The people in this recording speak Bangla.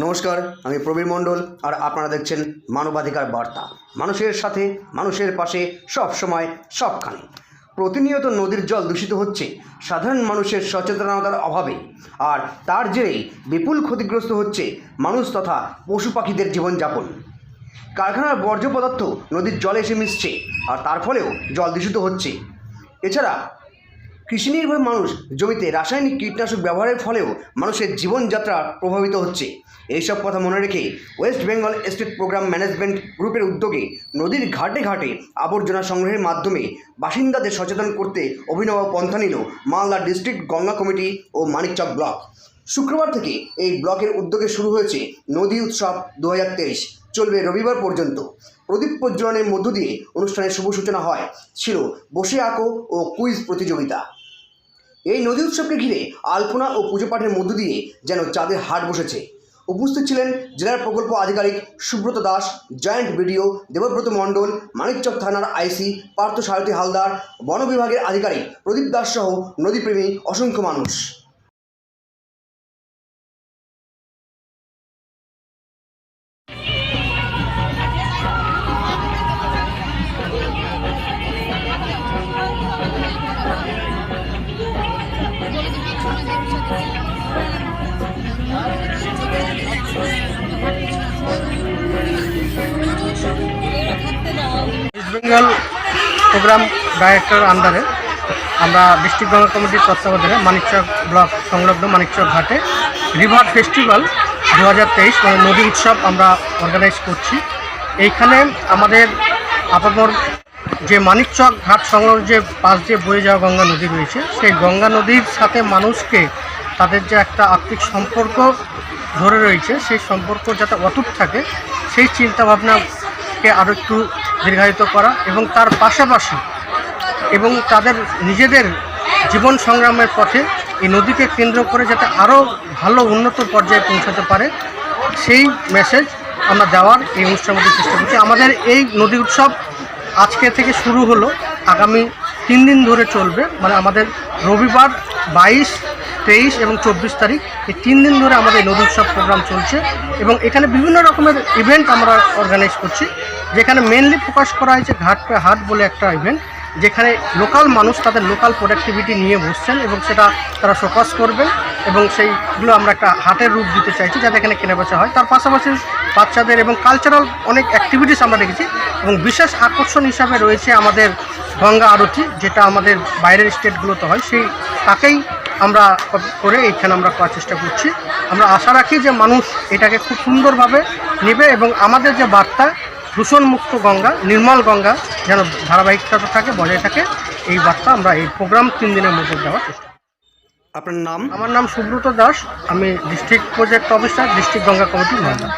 নমস্কার, আমি প্রবীর মণ্ডল আর আপনারা দেখছেন মানবাধিকার বার্তা। মানুষের সাথে, মানুষের পাশে সব সময় সবখানে। প্রতিনিয়ত নদীর জল দূষিত হচ্ছে, সাধারণ মানুষের সচেতনতার অভাবে। আর তার জেরেই বিপুল ক্ষতিগ্রস্ত হচ্ছে মানুষ তথা পশু পাখিদের জীবনযাপন। কারখানার বর্জ্য পদার্থ নদীর জলে এসে মিশছে, আর তার ফলেও জল দূষিত হচ্ছে। এছাড়া কৃষি নির্ভর মানুষ জমিতে রাসায়নিক কীটনাশক ব্যবহারের ফলেও মানুষের জীবনযাত্রা প্রভাবিত হচ্ছে। এইসব কথা মনে রেখে West Bengal state programme management গ্রুপের উদ্যোগে নদীর ঘাটে ঘাটে আবর্জনা সংগ্রহের মাধ্যমে বাসিন্দাদের সচেতন করতে অভিনব পন্থা নিল মালদা ডিস্ট্রিক্ট গঙ্গা কমিটি ও মানিকচক ব্লক। শুক্রবার থেকে এই ব্লকের উদ্যোগে শুরু হয়েছে নদী উৎসব দু হাজার তেইশ। চলবে রবিবার পর্যন্ত। প্রদীপ প্রজ্বলনের মধ্য দিয়ে অনুষ্ঠানের শুভ সূচনা হয়। ছিল বসে আঁকো ও কুইজ প্রতিযোগিতা। এই নদী উৎসবকে ঘিরে আলপনা ও পুজো পাঠের মধ্য দিয়ে যেন চাঁদের হাট বসেছে। উপস্থিত ছিলেন জেলার প্রকল্প আধিকারিক সুব্রত দাস, জয়েন্ট বিডিও দেবব্রত মণ্ডল মানিকচক থানার আইসি পার্থ সারথী হালদার, বন বিভাগের আধিকারিক প্রদীপ দাস সহ নদীপ্রেমী অসংখ্য মানুষ। বেঙ্গল প্রোগ্রাম ডাইরেক্টর আন্ডারে আমরা ডিস্ট্রিক্ট গঙ্গা কমিটির তত্ত্বাবধানে মানিকচক ব্লক সংলগ্ন মানিকচক ঘাটে রিভার ফেস্টিভ্যাল দু হাজার তেইশ মানে নদী উৎসব আমরা অর্গানাইজ করছি। এইখানে আমাদের আপামর যে মানিকচক ঘাট সংলগ্ন যে পাশ দিয়ে বয়ে যাওয়া গঙ্গা নদী রয়েছে, সেই গঙ্গা নদীর সাথে মানুষকে তাদের যে একটা আত্মিক সম্পর্ক ধরে রয়েছে, সেই সম্পর্ক যাতে অটুট থাকে, সেই চিন্তাভাবনাকে আরও একটু দীর্ঘায়িত করা এবং তার পাশাপাশি এবং তাদের নিজেদের জীবন সংগ্রামের পথে এই নদীকে কেন্দ্র করে যাতে আরও ভালো উন্নত পর্যায়ে পৌঁছাতে পারে, সেই মেসেজ আমরা দেওয়ার এই অনুষ্ঠানের মধ্যে চেষ্টা করছি। আমাদের এই নদী উৎসব আজকে থেকে শুরু হলো, আগামী তিন দিন ধরে চলবে। মানে আমাদের রবিবার বাইশ, তেইশ এবং চব্বিশ তারিখ, এই তিন দিন ধরে আমাদের নদী উৎসব প্রোগ্রাম চলছে এবং এখানে বিভিন্ন রকমের ইভেন্ট আমরা অর্গানাইজ করছি। যেখানে মেনলি ফোকাস করা হয়েছে ঘাট পে হাট বলে একটা ইভেন্ট যেখানে লোকাল মানুষ তাদের লোকাল প্রোডাক্টিভিটি নিয়ে বসছেন এবং সেটা তারা ফোকাস করবেন। এবং সেইগুলো আমরা একটা হাটের রূপ দিতে চাইছি যাতে এখানে কেনাবেচা হয়। তার পাশাপাশি বাচ্চাদের এবং কালচারাল অনেক অ্যাক্টিভিটিস আমরা দেখেছি এবং বিশেষ আকর্ষণ হিসাবে রয়েছে আমাদের গঙ্গা আরতি, যেটা আমাদের বাইরের স্টেটগুলোতে হয়। সেই তাকেই আমরা করে এইখানে আমরা করার চেষ্টা করছি। আমরা আশা রাখি যে মানুষ এটাকে খুব সুন্দরভাবে নেবে এবং আমাদের যে বার্তা, দূষণমুক্ত গঙ্গা, নির্মল গঙ্গা যেন ধারাবাহিকতা থাকে, বজায় থাকে, এই বার্তা আমরা এই প্রোগ্রাম তিন দিনের মধ্যে দেওয়ার চেষ্টা। আপনার নাম? আমার নাম সুব্রত দাস। আমি district project officer district Ganga committee Malda